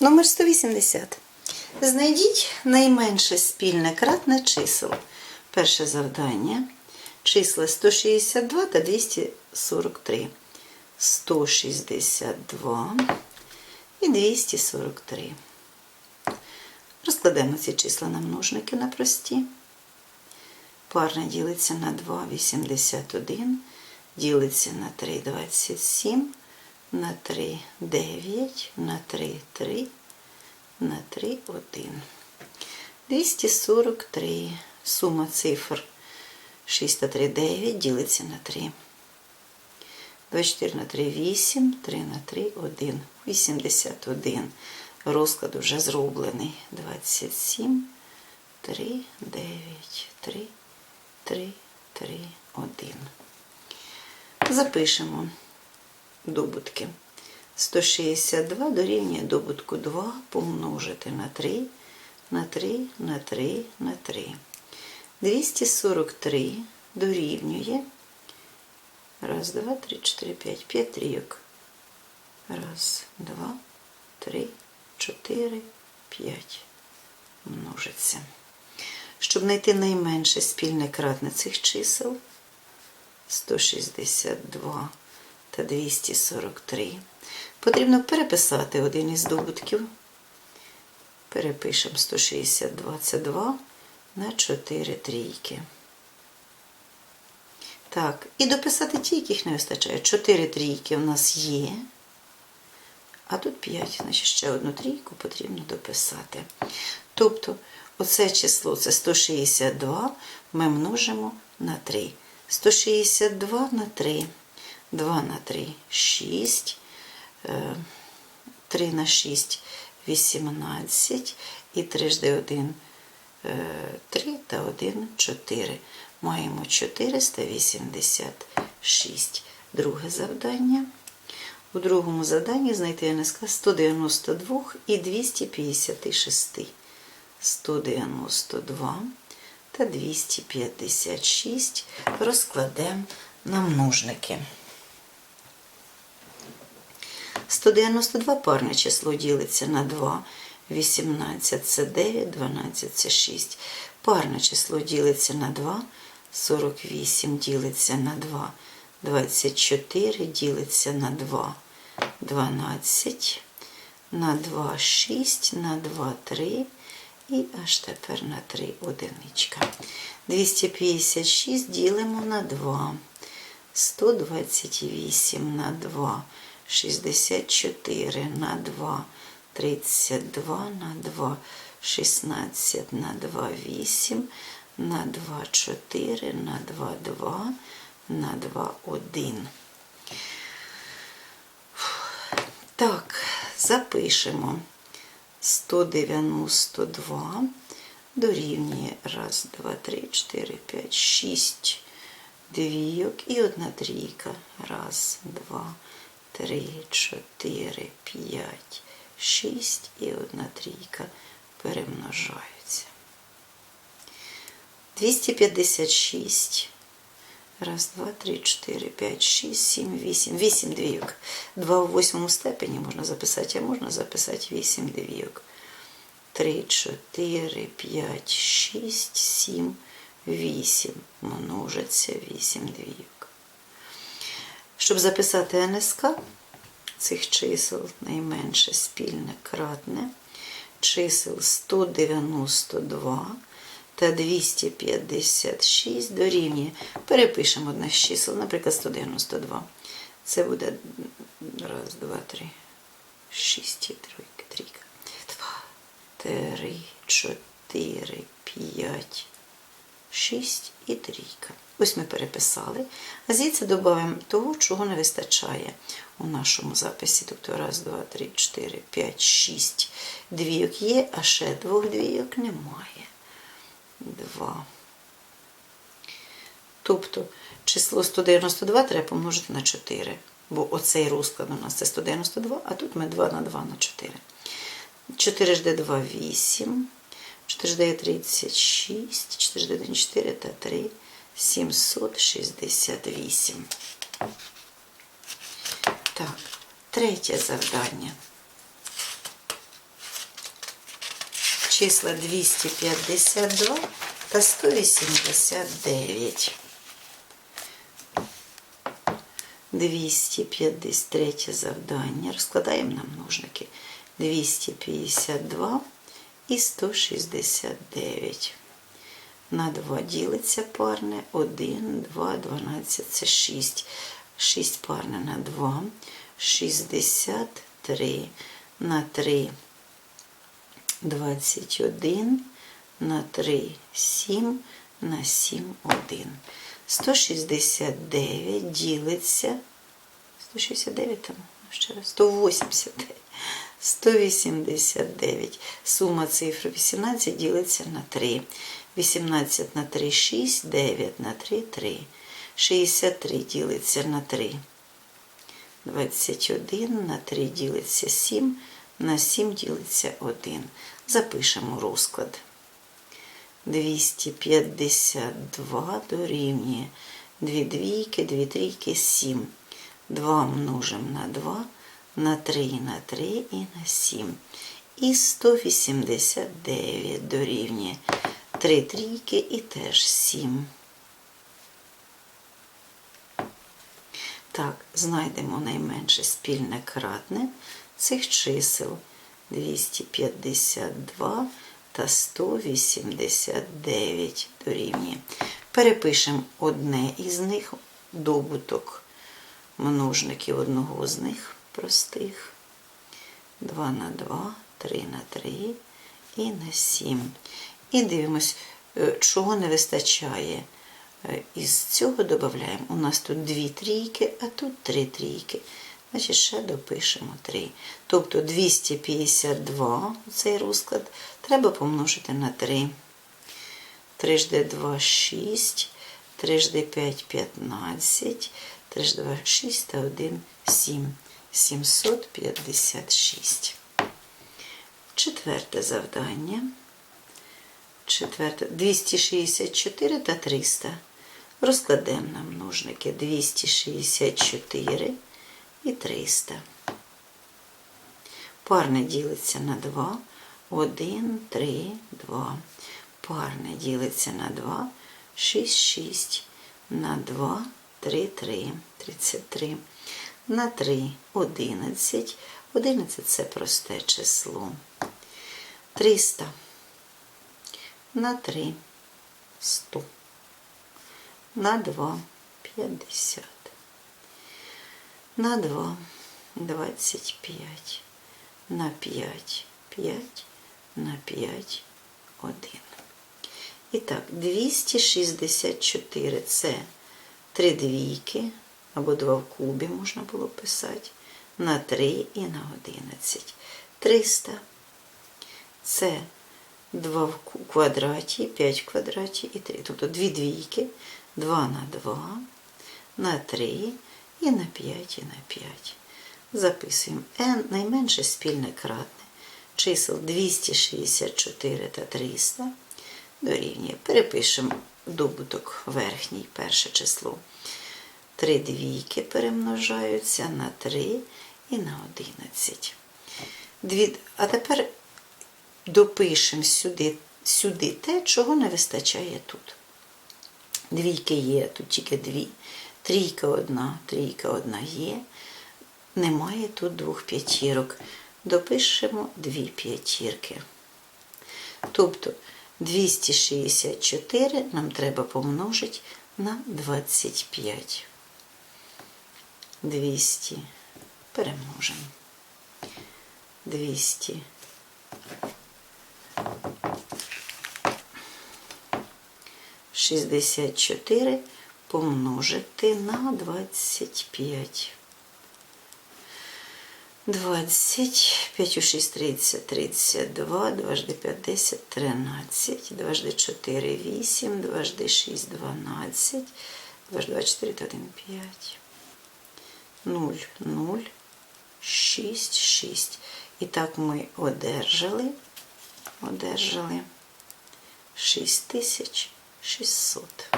Номер 180. Знайдіть найменше спільне кратне чисел. Перше завдання. Числа 162 та 243. 162 і 243. Розкладемо ці числа на множники на прості. Парне ділиться на 2, 81, ділиться на 3, 27, на 3, 9, на 3, 3, на 3, 1. 243. Сума цифр 6 та 3, 9, ділиться на 3. 24 на 3, 8, 3 на 3, 1. 81. Розклад вже зроблений. 27, 3, 9, 3, 3, 3, 1. Запишемо добутки. 162 дорівнює добутку 2 помножити на 3, на 3, на 3, на 3. 243 дорівнює. Раз, два, три, чотири, п'ять. П'ять трійок. Раз, два, три, чотири, п'ять. Множиться. Щоб знайти найменше спільне кратне цих чисел 162 та 243, потрібно переписати один із добутків. Перепишемо 162 це 2 на 4 трійки. Так, і дописати ті, яких не вистачає. 4 трійки у нас є. А тут 5, значить ще одну трійку потрібно дописати. Тобто, оце число це 162 ми множимо на 3. 162 на 3. 2 на 3 6. 3 на 6 18. І 3 жди 1 3 та 1 4. Маємо 486. Друге завдання. У другому заданні знайти НСК 192 і 256. 192 та 256 розкладемо на множники. 192 парне число ділиться на 2. 18 це 9, 12 це 6. Парне число ділиться на 2. 48 ділиться на 2. 24 ділиться на 2. 12. На 2 6, на 2 3. І аж тепер на 3 одиничка. 256 ділимо на 2. 128 на 2. 64 на 2. 32 на 2, 16 на 2, 8, на 2, 4, на 2, 2, на 2, 1. Так, запишемо 192 дорівнює 1, 2, 3, 4, 5, 6 двійок і одна трійка. 1, 2, 3, 4, 5, 6 і одна трійка перемножаються. 256. Раз, два, три, чотири, п'ять, шість, сім, вісім. Вісім двійок. Два у восьмому степені можна записати, а можна записати вісім двійок. Три, чотири, п'ять, шість, сім, вісім. Множиться вісім двійок. Щоб записати НСК, цих чисел найменше спільне кратне чисел 192 та 256 дорівнює. Перепишемо одне з чисел, наприклад, 192. Це буде раз, два, три, шість, тройка, трійка, два, три, чотири, п'ять, шість і трійка. Ось ми переписали. А звідси додаємо того, чого не вистачає у нашому записі. Тобто раз, два, три, чотири, п'ять, шість двійок є, а ще двох двійок немає. Два. Тобто число 192 треба помножити на 4. Бо оцей розклад у нас це 192, а тут ми 2 на 2 на 4. 4 жде 2, 8. 4 жде 36, 4 жде 1, 4 та 3. 768. Так, третє завдання. числа 252 та 189. 253 завдання. Розкладаємо на множники. 252 і 169. На 2 ділиться парне. 1, 2, 12 це 6. 6 парне на 2. 63 на 3. 21 на 3, 7 на 7, 1. 169 ділиться. 169 там, ще раз, 189. 189. Сума цифр 18 ділиться на 3. 18 на 3, 6, 9 на 3, 3. 63 ділиться на 3. 21 на 3 ділиться 7, на 7 ділиться 1. Запишемо розклад. 252 дорівнює 2 двійки, 2 трійки, 7. 2 множимо на 2, на 3 на 3 і на 7. І 189 дорівнює 3 трійки і теж 7. Так, знайдемо найменше спільне кратне цих чисел 252 та 189 дорівнює. Перепишемо одне із них, добуток множників одного з них простих. 2 на 2, 3 на 3 і на 7. І дивимось, е, чого не вистачає. Е, Із цього додаємо. У нас тут дві трійки, а тут три трійки. Значить, ще допишемо 3. Тобто 252 цей розклад треба помножити на 3. 3 жди 2 6, 3 жди 5 15, 3 жди 2 6 та 1 7. 756. Четверте завдання. Четверте. 264 та 300. Розкладемо на множники 264 і 300. Парне ділиться на 2. 1, 3, 2. Парне ділиться на 2. 6, 6. На 2, 3, 3. 33. На 3 11. 11 це просте число. 300. На 3 100. На 2 50. На 2 25. На 5 5. На 5 1. І так, 264 це 3 двійки або 2 в кубі можна було писати, на 3 і на 11. 300 це 2 в квадраті, 5 в квадраті і 3. Тобто 2 двійки, 2 на 2, на 3 і на 5 і на 5. Записуємо n найменше спільне кратне чисел 264 та 300 дорівнює. Перепишемо добуток верхній, перше число. 3 двійки перемножаються на 3 і на 11. Дві... А тепер допишемо сюди, сюди те, чого не вистачає тут. Двійки є, тут тільки дві. Трійка одна, трійка одна є. Немає тут двох п'ятірок. Допишемо дві п'ятірки. Тобто 264 нам треба помножити на 25. 200 перемножимо. 200 64 помножити на 25. 20, 5 у 6, 30, 32, 2 жди 5, 10, 13, 2 жди 4, 8, 2 жди 6, 12, 2 жди 4, 1, 5, 0, 0, 6, 6. І так ми одержали, одержали 6600.